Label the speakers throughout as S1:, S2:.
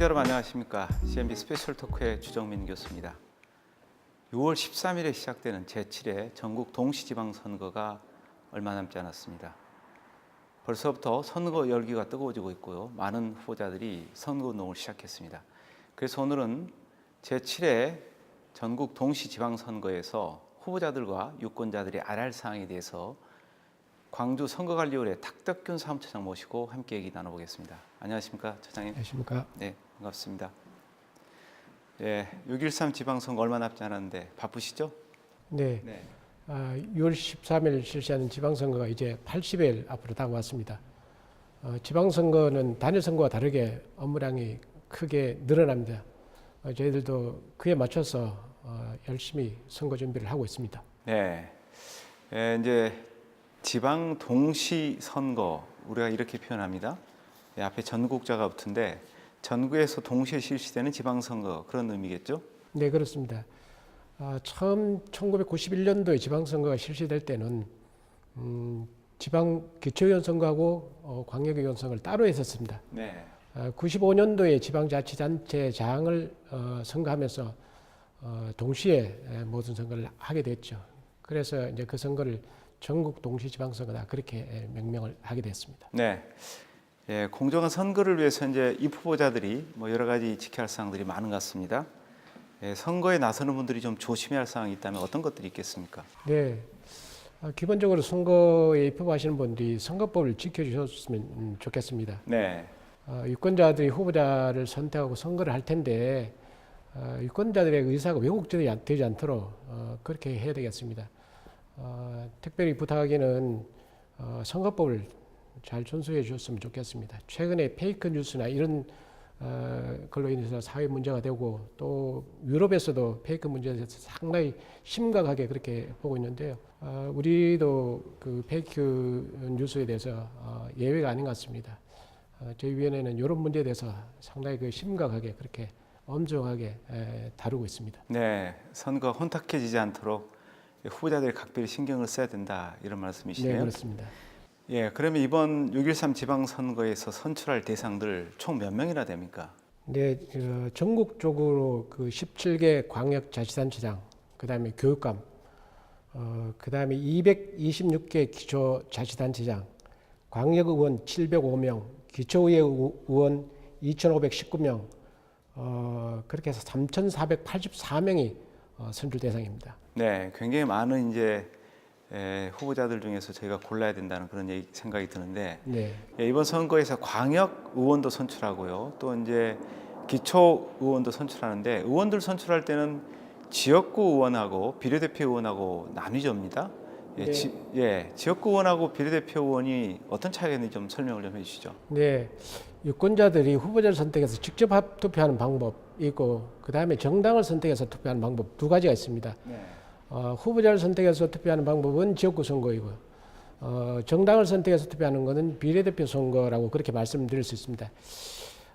S1: 시청자 여러분 안녕하십니까 CNB 스페셜 토크의 주정민 교수입니다. 6월 13일에 시작되는 제7회 전국 동시지방선거가 얼마 남지 않았습니다. 벌써부터 선거 열기가 뜨거워지고 있고요. 많은 후보자들이 선거 운동을 시작했습니다. 그래서 오늘은 제7회 전국 동시지방선거에서 후보자들과 유권자들이 알아야 할 사항에 대해서 광주 선거관리위원회 탁덕균 사무처장 모시고 함께 얘기 나눠보겠습니다. 안녕하십니까, 처장님?
S2: 안녕하십니까?
S1: 네, 반갑습니다. 예, 6.13 지방선거 얼마 남지 않았는데 바쁘시죠?
S2: 네,
S1: 네.
S2: 아, 6월 13일 실시하는 지방선거가 이제 80일 앞으로 다가왔습니다. 어, 지방선거는 단일 선거와 다르게 업무량이 크게 늘어납니다. 어, 저희들도 그에 맞춰서 어, 열심히 선거 준비를 하고 있습니다.
S1: 네. 예, 이제 지방 동시 선거 우리가 이렇게 표현합니다. 예, 앞에 전국자가 붙은데 전국에서 동시에 실시되는 지방 선거 그런 의미겠죠?
S2: 네, 그렇습니다. 아, 처음 1991년도에 지방선거가 실시될 때는 음, 지방 기초의원 선거하고 어, 광역의원 선거를 따로 했었습니다.
S1: 네.
S2: 어, 95년도에 지방자치단체장을 어, 선거하면서 어, 동시에 에, 모든 선거를 하게 됐죠. 그래서 이제 그 선거를 전국 동시 지방선거다 그렇게 에, 명명을 하게 됐습니다.
S1: 네. 예, 공정한 선거를 위해서 이제 이 후보자들이 뭐 여러 가지 지켜야 할 사항들이 많은 것 같습니다. 예, 선거에 나서는 분들이 좀 조심해야 할 사항이 있다면 어떤 것들이 있겠습니까?
S2: 네. 어, 기본적으로 선거에 입법하시는 분들이 선거법을 지켜주셨으면 음, 좋겠습니다.
S1: 네.
S2: 어, 유권자들이 후보자를 선택하고 선거를 할 텐데 어, 유권자들의 의사가 왜곡되지 않- 않도록 어, 그렇게 해야 되겠습니다. 어, 특별히 부탁하기는 어, 선거법을 잘 준수해 주셨으면 좋겠습니다. 최근에 페이크 뉴스나 이런 어, 걸로 인해서 사회 문제가 되고 또 유럽에서도 페이크 문제에 대해서 상당히 심각하게 그렇게 보고 있는데요. 어, 우리도 그 페이크 뉴스에 대해서 어, 예외가 아닌 것 같습니다. 어, 저희 위원회는 이런 문제에 대해서 상당히 그 심각하게 그렇게 엄정하게 에, 다루고 있습니다.
S1: 네. 선거 혼탁해지지 않도록 후보자들이 각별히 신경을 써야 된다 이런
S2: 네,
S1: 말씀이시네요.
S2: 그렇습니다.
S1: 예, 그러면 이번 6.13 지방선거에서 선출할 대상들 총 몇 명이나 됩니까?
S2: 네, 어, 전국적으로 그 17개 광역자치단체장, 그 다음에 교육감, 어, 그 다음에 226개 기초자치단체장, 광역의원 705명, 기초의회 의원 2,519명, 어, 그렇게 해서 3,484명이 어, 선출 대상입니다.
S1: 네, 굉장히 많은 이제 에, 후보자들 중에서 저희가 골라야 된다는 그런 얘기, 생각이 드는데
S2: 네,
S1: 예, 이번 선거에서 광역 의원도 선출하고요. 또 이제 기초 의원도 선출하는데 의원들 선출할 때는 지역구 의원하고 비례대표 의원하고 나뉘집니다. 예,
S2: 네.
S1: 지, 예, 지역구 의원하고 비례대표 의원이 어떤 차이가 있는지 좀 설명을 좀 해주시죠.
S2: 네, 유권자들이 후보자를 선택해서 직접 합- 투표하는 방법이 있고, 그 다음에 정당을 선택해서 투표하는 방법 두 가지가 있습니다.
S1: 네.
S2: 어, 후보자를 선택해서 투표하는 방법은 지역구 선거이고, 어, 정당을 선택해서 투표하는 것은 비례대표 선거라고 그렇게 말씀드릴 수 있습니다.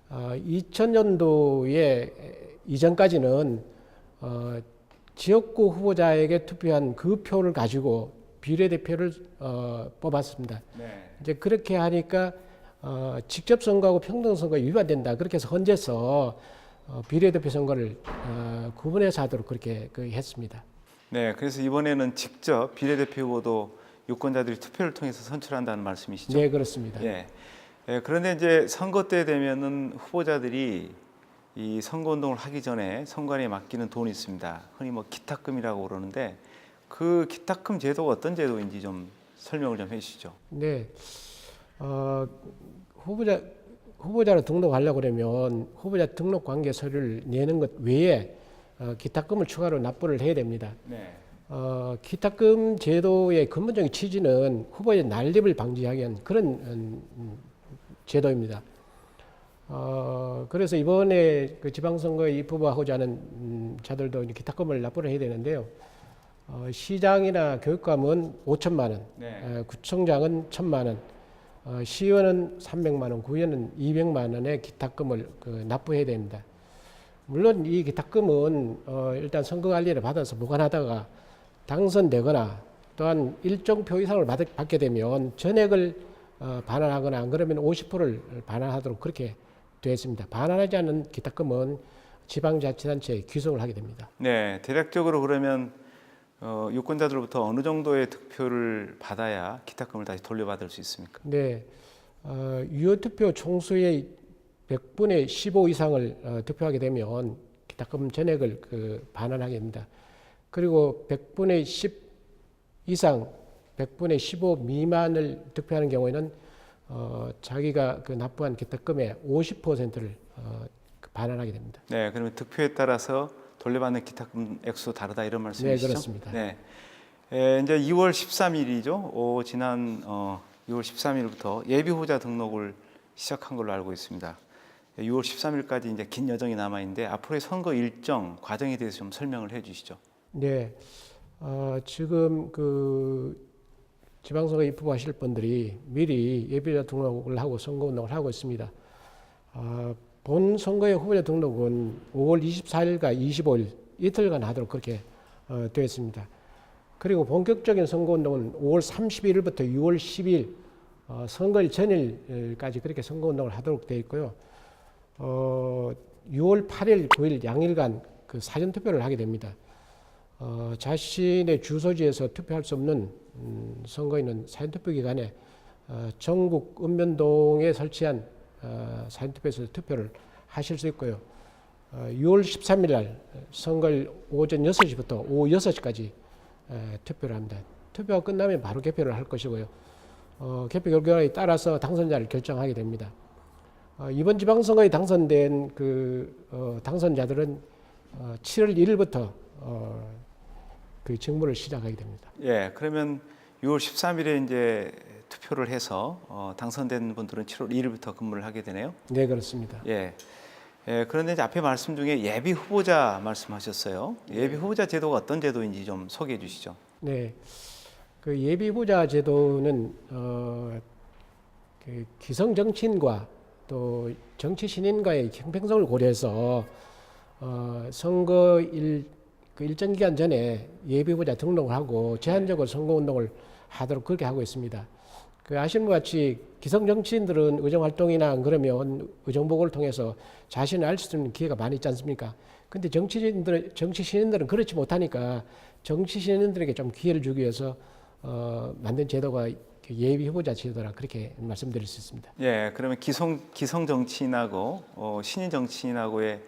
S2: 어, 2000년도에 이전까지는 어, 지역구 후보자에게 투표한 그 표를 가지고 비례대표를 어, 뽑았습니다.
S1: 네.
S2: 이제 그렇게 하니까 어, 직접 선거하고 평등 선거에 위반된다. 그렇게 해서 헌재서 어, 비례대표 선거를 어, 구분해서 하도록 그렇게 그 했습니다.
S1: 네, 그래서 이번에는 직접 비례대표 후보도 유권자들이 투표를 통해서 선출한다는 말씀이시죠?
S2: 네, 그렇습니다.
S1: 예. 예, 그런데 이제 선거 때 되면은 후보자들이 이 선거 운동을 하기 전에 선관위에 맡기는 돈이 있습니다. 흔히 뭐 기탁금이라고 그러는데 그 기탁금 제도가 어떤 제도인지 좀 설명을 좀 해주시죠.
S2: 네, 어, 후보자 후보자로 등록하려고 그러면 후보자 등록 관계 서류를 내는 것 외에 어, 기탁금을 추가로 납부를 해야 됩니다.
S1: 네.
S2: 어, 기탁금 제도의 근본적인 취지는 후보의 난립을 방지하기 위한 그런 음, 음, 제도입니다. 어, 그래서 이번에 그 지방선거에 입후보하고자 하는 음, 자들도 기탁금을 납부를 해야 되는데요. 어, 시장이나 교육감은 5천만 원,
S1: 네.
S2: 어, 구청장은 1천만 원, 어, 시의원은 300만 원, 구의원은 200만 원의 기탁금을 그 납부해야 됩니다. 물론 이 기탁금은 어, 일단 선거 관리를 받아서 보관하다가 당선되거나 또한 일정 표 이상을 받, 받게 되면 전액을 어, 반환하거나 안 그러면 50%를 반환하도록 그렇게 되어 있습니다. 반환하지 않는 기탁금은 지방자치단체에 귀속을 하게 됩니다.
S1: 네, 대략적으로 그러면 어, 유권자들로부터 어느 정도의 득표를 받아야 기탁금을 다시 돌려받을 수 있습니까?
S2: 네, 어, 유효투표 총수의 100분의 15 이상을 어, 득표하게 되면 기탁금 전액을 그 반환하게 됩니다. 그리고 100분의 10 이상, 100분의 15 미만을 득표하는 경우에는 어, 자기가 그 납부한 기탁금의 50%를 어, 그 반환하게 됩니다.
S1: 네, 그러면 득표에 따라서 돌려받는 기탁금 액수 다르다 이런 말씀이시죠?
S2: 네, 그렇습니다.
S1: 네. 에, 이제 2월 13일이죠. 오, 지난 어, 6월 13일부터 예비 후보자 등록을 시작한 걸로 알고 있습니다. 6월 13일까지 이제 긴 여정이 남아 있는데 앞으로의 선거 일정 과정에 대해서 좀 설명을 해 주시죠.
S2: 네, 어, 지금 그 지방선거 입후보하실 분들이 미리 예비자 등록을 하고 선거 운동을 하고 있습니다. 어, 본 선거의 후보자 등록은 5월 24일과 25일 이틀간 하도록 그렇게 어, 되어 있습니다. 그리고 본격적인 선거 운동은 5월 31일부터 6월 10일 어, 선거일 전일까지 그렇게 선거 운동을 하도록 되어 있고요. 어, 6월 8일, 9일 양일간 그 사전 투표를 하게 됩니다. 어, 자신의 주소지에서 투표할 수 없는 음, 선거인은 사전 투표 기간에 어, 전국 읍면동에 설치한 어, 사전 투표에서 투표를 하실 수 있고요. 어, 6월 13일 날 선거일 오전 6시부터 오후 6시까지 에, 투표를 합니다. 투표가 끝나면 바로 개표를 할 것이고요. 어, 개표 결과에 따라서 당선자를 결정하게 됩니다. 어, 이번 지방선거에 당선된 그 어, 당선자들은 어, 7월 1일부터 어, 그 직무를 시작하게 됩니다.
S1: 예, 그러면 6월 13일에 이제 투표를 해서 어, 당선된 분들은 7월 1일부터 근무를 하게 되네요.
S2: 네, 그렇습니다.
S1: 예. 예, 그런데 이제 앞에 말씀 중에 예비 후보자 말씀하셨어요. 예비 후보자 제도가 어떤 제도인지 좀 소개해 주시죠.
S2: 네, 그 예비 후보자 제도는 어, 그 기성 정치인과 또 정치 신인과의 형평성을 고려해서 어, 선거일 그 일정 기간 전에 예비 후보자 등록을 하고 제한적으로 선거 운동을 하도록 그렇게 하고 있습니다. 그 아시는 것 같이 기성 정치인들은 의정 활동이나 안 그러면 의정 보고를 통해서 자신을 알 수 있는 기회가 많이 있지 않습니까? 근데 정치인들 정치 신인들은 그렇지 못하니까 정치 신인들에게 좀 기회를 주기 위해서 어, 만든 제도가 그 예비 후보자 제도라 그렇게 말씀드릴 수 있습니다.
S1: 예, 그러면 기성 기성 정치인하고 어, 신인 정치인하고의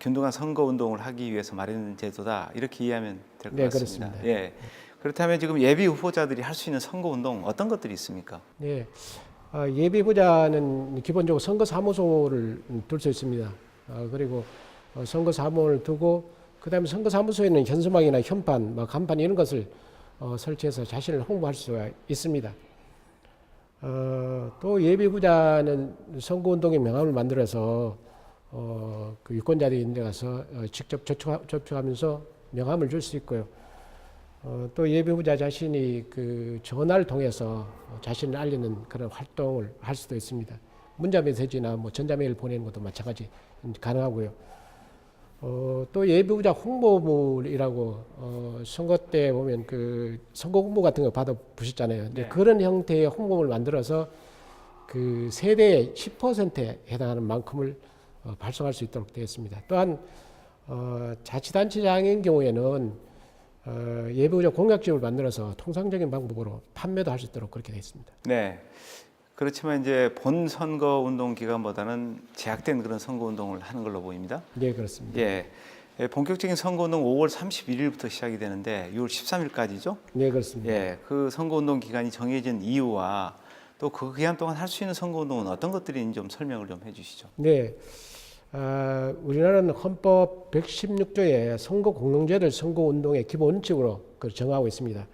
S1: 균등한 선거 운동을 하기 위해서 마련된 제도다 이렇게 이해하면 될것
S2: 네,
S1: 같습니다.
S2: 그렇습니다.
S1: 예. 그렇다면 지금 예비 후보자들이 할 수 있는 선거 운동 어떤 것들이 있습니까?
S2: 네, 어, 예비 후보자는 기본적으로 선거 사무소를 둘 수 있습니다. 어, 그리고 어, 선거 사무를 두고 그다음에 선거 사무소에는 현수막이나 현판, 뭐 간판 이런 것을 어, 설치해서 자신을 홍보할 수가 있습니다. 어, 또 예비 후보자는 선거 운동의 명함을 만들어서 어, 그 유권자들이 있는 데 가서 어, 직접 접촉하, 접촉하면서 명함을 줄 수 있고요. 어, 또 예비 후보자 자신이 그 전화를 통해서 어, 자신을 알리는 그런 활동을 할 수도 있습니다. 문자 메시지나 뭐 전자메일 보내는 것도 마찬가지 가능하고요. 어, 또 예비 후보자 홍보물이라고 어, 선거 때 보면 그 선거 공모 같은 거 받아 보셨잖아요. 근데
S1: 네.
S2: 그런 형태의 홍보물 만들어서 그 세대의 10%에 해당하는 만큼을 어, 발송할 수 있도록 되어 있습니다. 또한 어, 자치단체장인 경우에는 어, 예비후보자 공약집을 만들어서 통상적인 방법으로 판매도 할 수 있도록 그렇게 되어 있습니다.
S1: 네. 그렇지만 이제 본 선거 운동 기간보다는 제약된 그런 선거 운동을 하는 걸로 보입니다.
S2: 네, 그렇습니다.
S1: 예. 예, 본격적인 선거 운동 5월 31일부터 시작이 되는데 6월 13일까지죠.
S2: 네, 그렇습니다.
S1: 예. 그 선거 운동 기간이 정해진 이유와 또 그 기간 동안 할 수 있는 선거 운동은 어떤 것들인지 좀 설명을 좀 해주시죠.
S2: 네. 아, 우리나라는 헌법 116조에 선거 공동제를 선거 운동의 기본 원칙으로 그 정하고 있습니다.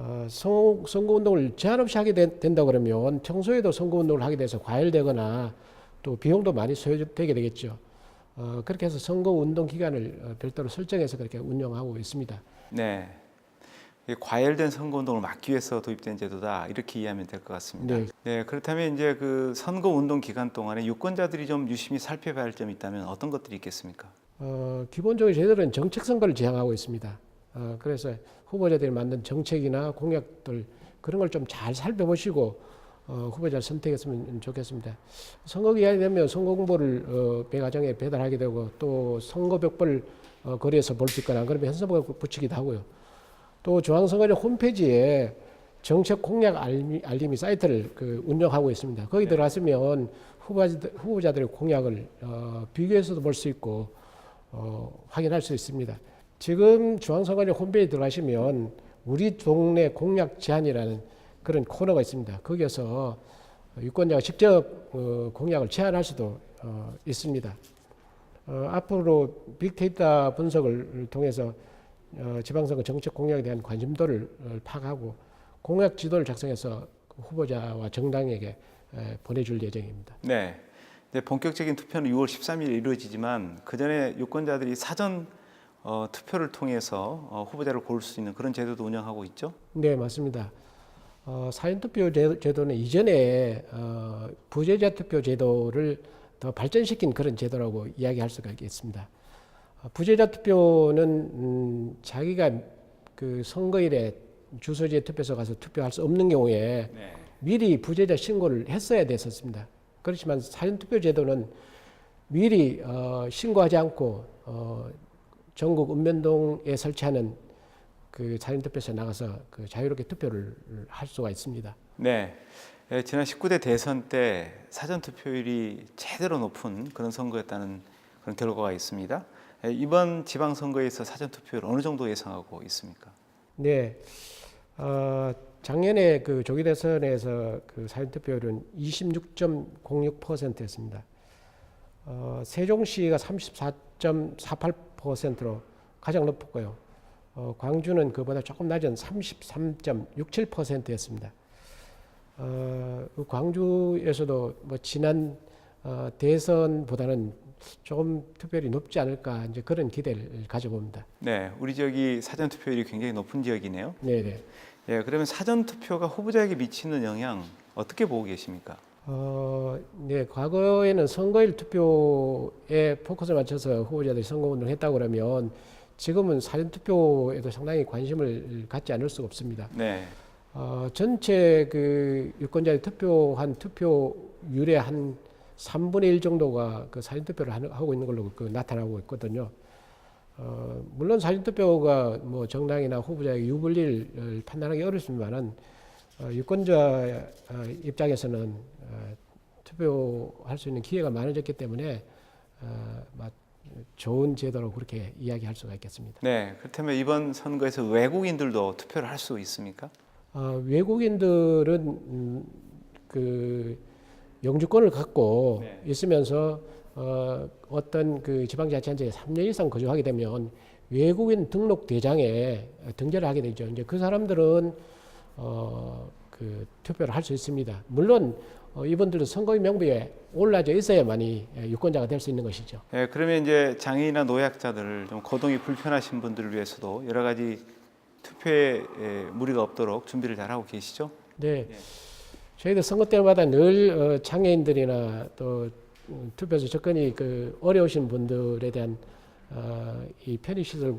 S2: 어, 선, 선거 운동을 제한 없이 하게 된, 된다 그러면 평소에도 선거 운동을 하게 돼서 과열되거나 또 비용도 많이 소요되게 되겠죠. 어, 그렇게 해서 선거 운동 기간을 어, 별도로 설정해서 그렇게 운영하고 있습니다.
S1: 네. 이 과열된 선거 운동을 막기 위해서 도입된 제도다 이렇게 이해하면 될 것 같습니다.
S2: 네.
S1: 네, 그렇다면 이제 그 선거 운동 기간 동안에 유권자들이 좀 유심히 살펴봐야 할 점이 있다면 어떤 것들이 있겠습니까?
S2: 어, 기본적으로 저희들은 정책 선거를 지향하고 있습니다. 어, 그래서 후보자들이 만든 정책이나 공약들 그런 걸 좀 잘 살펴보시고 어, 후보자를 선택했으면 좋겠습니다. 선거 기간이 되면 선거 공보를 어, 배가정에 배달하게 되고 또 선거 벽벌 어, 거리에서 볼 수 있거나 그러면 현수막을 붙이기도 하고요. 또 중앙선거제 홈페이지에 정책 공약 알미, 알림이 사이트를 그 운영하고 있습니다. 거기
S1: 네.
S2: 들어가시면 후보자들, 후보자들의 공약을 어, 비교해서도 볼 수 있고 어, 확인할 수 있습니다. 지금 중앙선거제 홈페이지 들어가시면 우리 동네 공약 제안이라는 그런 코너가 있습니다. 거기에서 유권자가 직접 어, 공약을 제안할 수도 어, 있습니다. 어, 앞으로 빅데이터 분석을 통해서 어, 지방선거 정책 공약에 대한 관심도를 어, 파악하고 공약 지도를 작성해서 후보자와 정당에게 에, 보내줄 예정입니다.
S1: 네. 본격적인 투표는 6월 13일 이루어지지만 그 전에 유권자들이 사전 어, 투표를 통해서 어, 후보자를 고를 수 있는 그런 제도도 운영하고 있죠.
S2: 네, 맞습니다. 어, 사전 투표 제- 제도는 이전에 어, 부재자 투표 제도를 더 발전시킨 그런 제도라고 이야기할 수가 있겠습니다. 어, 부재자 투표는 음, 자기가 그 선거일에 주소지에 투표소 가서 투표할 수 없는 경우에
S1: 네.
S2: 미리 부재자 신고를 했어야 됐었습니다. 그렇지만 사전 투표 제도는 미리 어, 신고하지 않고 어, 전국 읍면동에 설치하는 그 사전투표소에 나가서 그 자유롭게 투표를 할 수가 있습니다.
S1: 네. 예, 지난 19대 대선 때 사전 투표율이 제대로 높은 그런 선거였다는 그런 결과가 있습니다. 예, 이번 지방 선거에서 사전 투표율 어느 정도 예상하고 있습니까?
S2: 네, 어, 작년에 그 조기 대선에서 그 사전투표율은 26.06%였습니다. 어, 세종시가 34.48%로 가장 높았고요. 어, 광주는 그보다 조금 낮은 33.67%였습니다. 어, 그 광주에서도 뭐 지난 어, 대선보다는 조금 투표율이 높지 않을까 이제 그런 기대를 가져봅니다.
S1: 네, 우리 지역이 사전 투표율이 굉장히 높은 지역이네요.
S2: 네, 네.
S1: 예, 그러면 사전 투표가 후보자에게 미치는 영향 어떻게 보고 계십니까?
S2: 어, 네, 과거에는 선거일 투표에 포커스를 맞춰서 후보자들이 선거 운동을 했다고 그러면 지금은 사전 투표에도 상당히 관심을 갖지 않을 수가 없습니다.
S1: 네,
S2: 어, 전체 그 유권자의 투표한 투표율의 한 3분의 1 정도가 그 사전 투표를 하고 있는 걸로 그 나타나고 있거든요. 어, 물론 사전 투표가 뭐 정당이나 후보자의 유불리를 판단하기 어렵습니다만은 어, 유권자 어, 입장에서는 어, 투표할 수 있는 기회가 많아졌기 때문에 어, 막 좋은 제도로 그렇게 이야기할 수가 있겠습니다.
S1: 네. 그렇다면 이번 선거에서 외국인들도 투표를 할 수 있습니까?
S2: 어, 외국인들은 음, 그 영주권을 갖고
S1: 네.
S2: 있으면서 어, 어떤 그 지방자치단체에 3년 이상 거주하게 되면 외국인 등록 대장에 등재를 하게 되죠. 이제 그 사람들은 어, 그 투표를 할 수 있습니다. 물론 어, 이분들도 선거인 명부에 올라져 있어야만이 예, 유권자가 될 수 있는 것이죠.
S1: 예, 그러면 이제 장애인이나 노약자들, 좀 거동이 불편하신 분들을 위해서도 여러 가지 투표에 예, 무리가 없도록 준비를 잘 하고 계시죠?
S2: 네.
S1: 예.
S2: 저희도 선거 때마다 늘 어, 장애인들이나 또 음, 투표소 접근이 그 어려우신 분들에 대한 어, 이 편의시설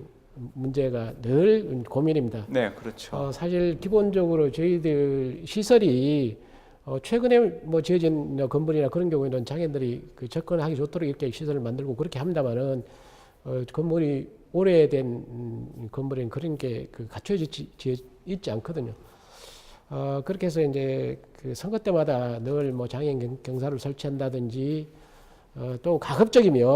S2: 문제가 늘 고민입니다.
S1: 네, 그렇죠.
S2: 어, 사실 기본적으로 저희들 시설이 어, 최근에 뭐 지어진 건물이나 그런 경우에는 장애인들이 그 접근하기 좋도록 이렇게 시설을 만들고 그렇게 합니다만은 어, 건물이 오래된 음, 건물엔 그런 게그 지- 있지 않거든요. 어, 그렇게 해서 이제 그 선거 때마다 늘 뭐 장애인 경, 경사를 설치한다든지 어, 또 가급적이면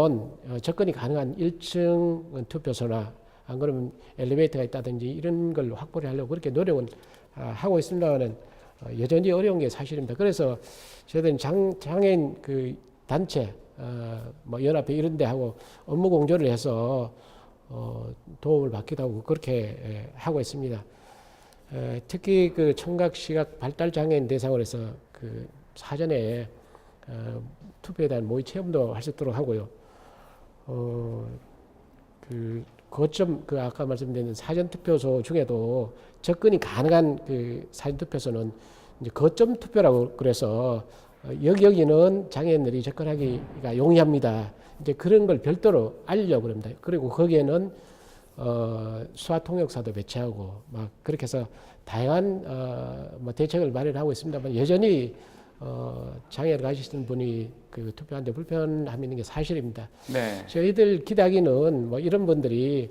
S2: 어, 접근이 가능한 1층 투표소나 안 그러면 엘리베이터가 있다든지 이런 걸 확보를 하려고 그렇게 노력은 아, 하고 있습니다만은 어, 여전히 어려운 게 사실입니다. 그래서 저희들은 장, 장애인 그 단체 어, 뭐 연합회 이런 데 하고 업무 공조를 해서 어, 도움을 받기도 하고 그렇게 예, 하고 있습니다. 에, 특히 그 청각 시각 발달 장애인 대상으로 해서 그 사전에 어, 투표에 대한 모의 체험도 할 수 있도록 하고요. 어, 그 거점 그 아까 말씀드린 사전 투표소 중에도 접근이 가능한 그 사전 투표소는 이제 거점 투표라고 그래서 어, 여기 여기는 장애인들이 접근하기가 용이합니다. 이제 그런 걸 별도로 알려고 합니다. 그리고 거기에는 어, 수화 통역사도 배치하고 막 그렇게 해서 다양한 어, 뭐 대책을 마련하고 있습니다만 여전히 어, 장애를 가지신 분이 그 투표하는데 불편함이 있는 게 사실입니다.
S1: 네.
S2: 저희들 기대하기는 뭐 이런 분들이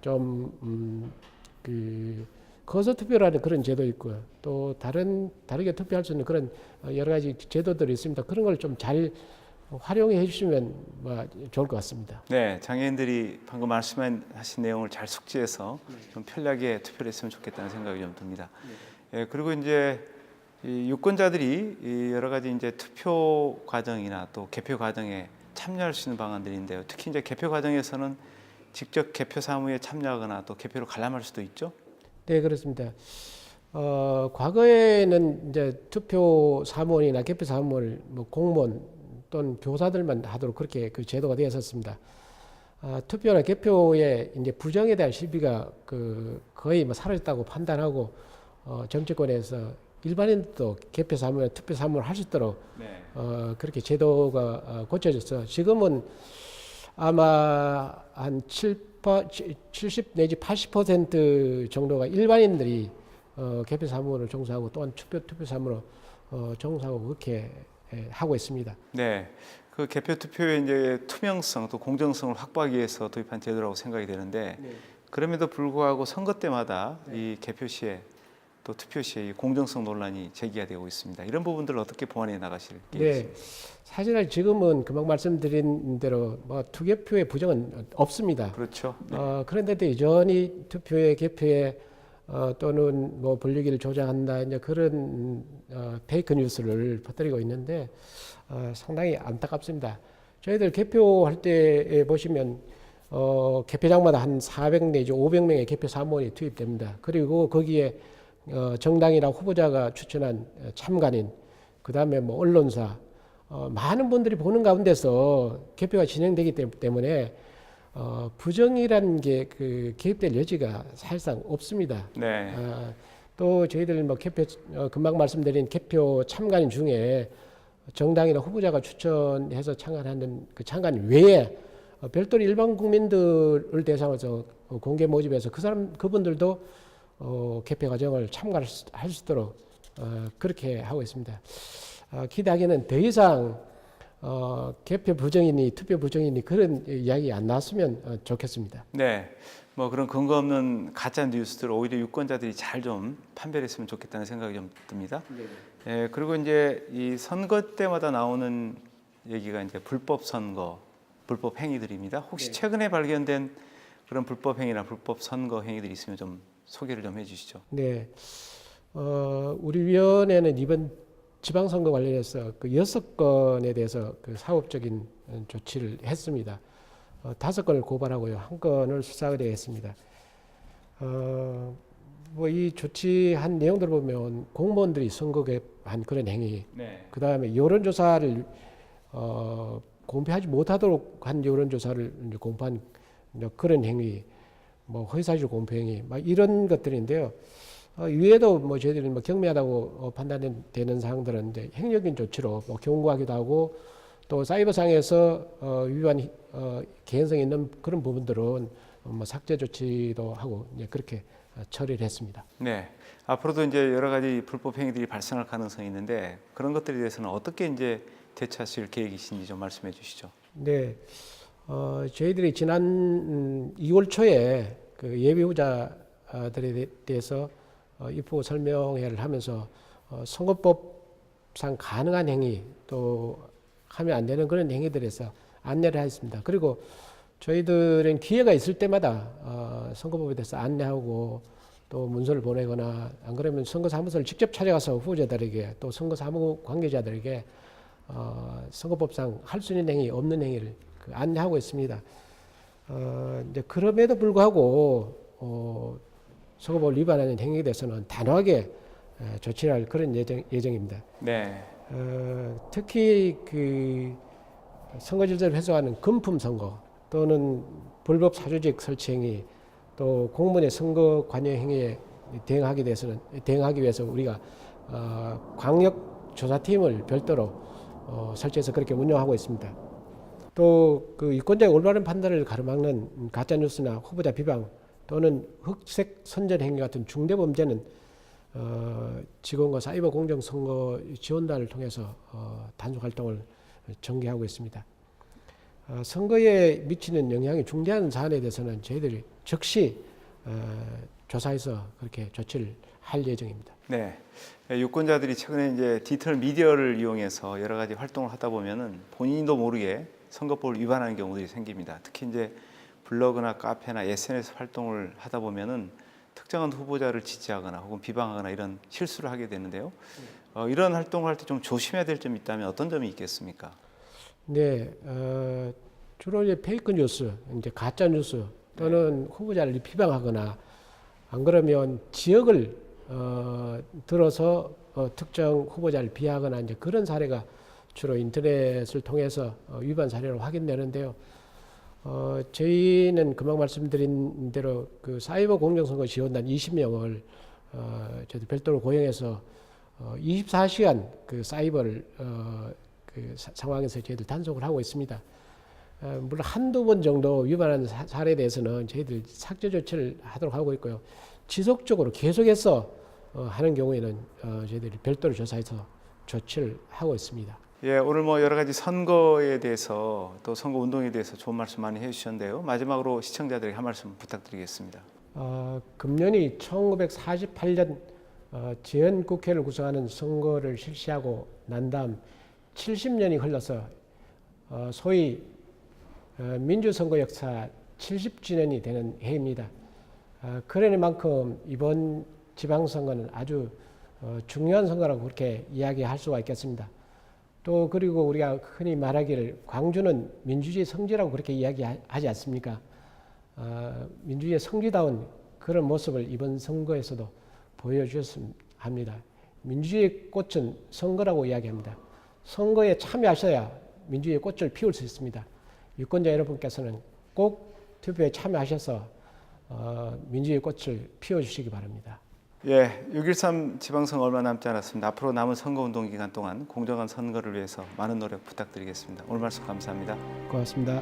S2: 좀, 음, 그, 거소 투표라는 그런 제도 있고요. 또 다른, 다르게 투표할 수 있는 그런 어, 여러 가지 제도들이 있습니다. 그런 걸 좀 잘 활용해 주시면 뭐 좋을 것 같습니다.
S1: 네, 장애인들이 방금 말씀하신 내용을 잘 숙지해서 좀 편리하게 투표를 했으면 좋겠다는 생각이 좀 듭니다. 예, 그리고 이제 이 유권자들이 이 여러 가지 이제 투표 과정이나 또 개표 과정에 참여할 수 있는 방안들인데요. 특히 이제 개표 과정에서는 직접 개표 사무에 참여하거나 또 개표로 관람할 수도 있죠.
S2: 네, 그렇습니다. 어, 과거에는 이제 투표 사무원이나 개표 사무원을 뭐 공무원 또는 교사들만 하도록 그렇게 그 제도가 되었었습니다. 아, 투표나 개표에 이제 부정에 대한 시비가 그 거의 뭐 사라졌다고 판단하고 어, 정치권에서 일반인도 개표 사무원, 투표 사무원을 할수 있도록
S1: 네.
S2: 어, 그렇게 제도가 어, 고쳐졌어. 지금은 아마 한 7, 70 내지 80% 정도가 일반인들이 어, 개표 사무원을 종사하고 또한 투표 투표 사무로 어, 종사하고 그렇게 예, 하고 있습니다.
S1: 네. 그 개표 투표의 이제 투명성 또 공정성을 확보하기 위해서 도입한 제도라고 생각이 되는데 그럼에도 불구하고 선거 때마다 이 개표 시에 또 투표 시에 이 공정성 논란이 제기가 되고 있습니다. 이런 부분들을 어떻게 보완해 나가실
S2: 네,
S1: 계획이십니까?
S2: 사실 지금은 금방 말씀드린 대로 뭐 투개표의 부정은 없습니다.
S1: 그렇죠. 네.
S2: 어, 그런데도 여전히 투표에 개표에 어, 또는 뭐 분류기를 조작한다 이제 그런 어, 페이크 뉴스를 퍼뜨리고 있는데 어, 상당히 안타깝습니다. 저희들 개표할 때 보시면 어, 개표장마다 한 400 내지 500명의 개표 사무원이 투입됩니다. 그리고 거기에 어, 정당이나 후보자가 추천한 어, 참관인, 그 다음에 뭐 언론사, 어, 많은 분들이 보는 가운데서 개표가 진행되기 때- 때문에 어, 부정이라는 게 그 개입될 여지가 사실상 없습니다.
S1: 네.
S2: 아, 또 저희들 뭐 개표 어, 금방 말씀드린 개표 참관인 중에 정당이나 후보자가 추천해서 참관하는 그 참관인 외에 어, 별도로 일반 국민들을 대상으로 어, 공개 모집해서 그 사람 그분들도 어, 개표 과정을 참가할 수, 할수 있도록 어, 그렇게 하고 있습니다. 아, 기대하기는 더 이상 어, 개표 부정이니 투표 부정이니 그런 이야기 안 나왔으면 어, 좋겠습니다.
S1: 네. 뭐 그런 근거 없는 가짜 뉴스들 오히려 유권자들이 잘 좀 판별했으면 좋겠다는 생각이 좀 듭니다. 예, 그리고 이제 이 선거 때마다 나오는 얘기가 이제 불법 선거, 불법 행위들입니다. 혹시
S2: 네.
S1: 최근에 발견된 그런 불법 행위나 불법 선거 행위들이 있으면 좀 소개를 좀 해주시죠.
S2: 네. 어, 우리 위원회는 이번 지방선거 관련해서 그 여섯 건에 대해서 그 사업적인 어, 조치를 했습니다. 어, 다섯 건을 고발하고요. 한 건을 수사 의뢰했습니다. 어, 뭐 이 조치한 내용들을 보면 공무원들이 선거 개입한 그런 행위,
S1: 네.
S2: 그 다음에 여론조사를 어, 공표하지 못하도록 한 여론조사를 공표한 그런 행위, 뭐 허위사실 공표 행위, 막 이런 것들인데요. 어, 위에도 뭐 저희들이 뭐 경미하다고 어, 판단되는 사항들은 이제 행정적인 조치로 뭐 경고하기도 하고 또 사이버상에서 어, 위반 어, 개연성 있는 그런 부분들은 어, 뭐 삭제 조치도 하고 이제 그렇게 어, 처리를 했습니다.
S1: 네. 앞으로도 이제 여러 가지 불법 행위들이 발생할 가능성이 있는데 그런 것들에 대해서는 어떻게 이제 대처하실 계획이신지 좀 말씀해 주시죠.
S2: 네, 어, 저희들이 지난 음, 2월 초에 그 예비 후자들에 대- 대해서 어, 입후 설명회를 하면서 어, 선거법상 가능한 행위 또 하면 안 되는 그런 행위들에서 안내를 했습니다. 그리고 저희들은 기회가 있을 때마다 어, 선거법에 대해서 안내하고 또 문서를 보내거나 안 그러면 선거사무소를 직접 찾아가서 후보자들에게 또 선거사무 관계자들에게 어, 선거법상 할 수 있는 행위, 없는 행위를 그 안내하고 있습니다. 어, 이제 그럼에도 불구하고 어, 선거법을 위반하는 행위에 대해서는 단호하게 에, 조치를 할 그런 예정, 예정입니다.
S1: 네.
S2: 어, 특히 그 선거 질서를 훼손하는 금품 선거 또는 불법 사조직 설치 행위 또 공무원의 선거 관여 행위에 대응하기 위해서는 대응하기 위해서 우리가 어, 광역 조사팀을 별도로 어, 설치해서 그렇게 운영하고 있습니다. 또 그 유권자의 올바른 판단을 가로막는 가짜 뉴스나 후보자 비방 또는 흑색 선전 행위 같은 중대 범죄는 어, 직원과 사이버 공정 선거 지원단을 통해서 어, 단속 활동을 전개하고 있습니다. 어, 선거에 미치는 영향이 중대한 사안에 대해서는 저희들이 즉시 어, 조사해서 그렇게 조치를 할 예정입니다.
S1: 네. 유권자들이 최근에 이제 디지털 미디어를 이용해서 여러 가지 활동을 하다 보면은 본인도 모르게 선거법을 위반하는 경우들이 생깁니다. 특히 이제 블로그나 카페나 SNS 활동을 하다 보면은 특정한 후보자를 지지하거나 혹은 비방하거나 이런 실수를 하게 되는데요. 어, 이런 활동을 할 때 좀 조심해야 될 점이 있다면 어떤 점이 있겠습니까?
S2: 네, 어, 주로 이제 페이크 뉴스, 이제 가짜 뉴스 또는 후보자를 비방하거나 안 그러면 지역을 어, 들어서 어, 특정 후보자를 비하하거나 이제 그런 사례가 주로 인터넷을 통해서 어, 위반 사례로 확인되는데요. 어, 저희는 금방 말씀드린 대로 그 사이버 공정선거 지원단 20명을 어, 저희 별도로 고용해서 어, 24시간 그 사이버를 어, 그 사- 상황에서 저희들 단속을 하고 있습니다. 어, 물론 한두 번 정도 사- 사례에 대해서는 저희들 삭제 조치를 하도록 하고 있고요. 지속적으로 계속해서 어, 하는 경우에는 어, 저희들이 별도로 조사해서 조치를 하고 있습니다.
S1: 예, 오늘 뭐 여러 가지 선거에 대해서 또 선거 운동에 대해서 좋은 말씀 많이 해주셨는데요. 마지막으로 시청자들에게 한 말씀 부탁드리겠습니다.
S2: 어, 금년이 1948년 어, 재헌국회를 구성하는 선거를 실시하고 난 다음 70년이 흘러서 어, 소위 어, 민주선거 역사 70주년이 되는 해입니다. 어, 그러니만큼 이번 지방선거는 아주 어, 중요한 선거라고 그렇게 이야기할 수가 있겠습니다. 또 그리고 우리가 흔히 말하기를 광주는 민주주의 성지라고 그렇게 이야기하지 않습니까? 어, 민주주의 성지다운 그런 모습을 이번 선거에서도 보여주셨으면 합니다. 민주주의 꽃은 선거라고 이야기합니다. 선거에 참여하셔야 민주주의 꽃을 피울 수 있습니다. 유권자 여러분께서는 꼭 투표에 참여하셔서 어, 민주주의 꽃을 피워주시기 바랍니다.
S1: 예, 6.13 지방선거 얼마 남지 않았습니다. 앞으로 남은 선거운동 기간 동안 공정한 선거를 위해서 많은 노력 부탁드리겠습니다. 오늘 말씀 감사합니다.
S2: 고맙습니다.